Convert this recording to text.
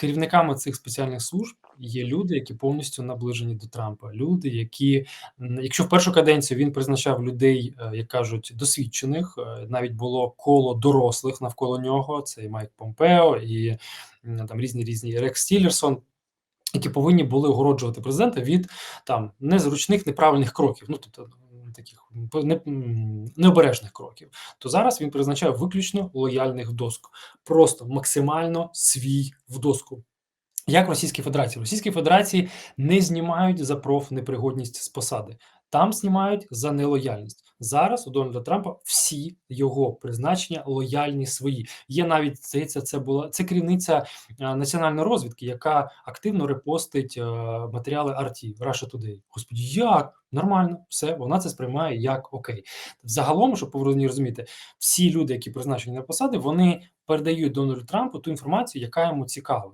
Керівниками цих спеціальних служб є люди, які повністю наближені до Трампа. Люди, які, якщо в першу каденцію він призначав людей, е, як кажуть, досвідчених, е, навіть було коло дорослих навколо нього. Це і Майк Помпео, і там різні різні Рекс Тілерсон. Які повинні були огороджувати президента від там незручних неправильних кроків, ну тобто таких необережних кроків. То зараз він призначає виключно лояльних в доску, просто максимально свій в доску. Як Російській Федерації? Російській Федерації не знімають за профнепригодність з посади, там знімають за нелояльність. Зараз у Дональда Трампа всі його призначення лояльні свої. Є навіть здається, це була це керівниця е, національної розвідки, яка активно репостить е, матеріали RT, Russia Today. Господі, як нормально, все вона це сприймає як окей. Загалом, щоб ви розумієте, всі люди, які призначені на посади, вони передають Дональду Трампу ту інформацію, яка йому цікава.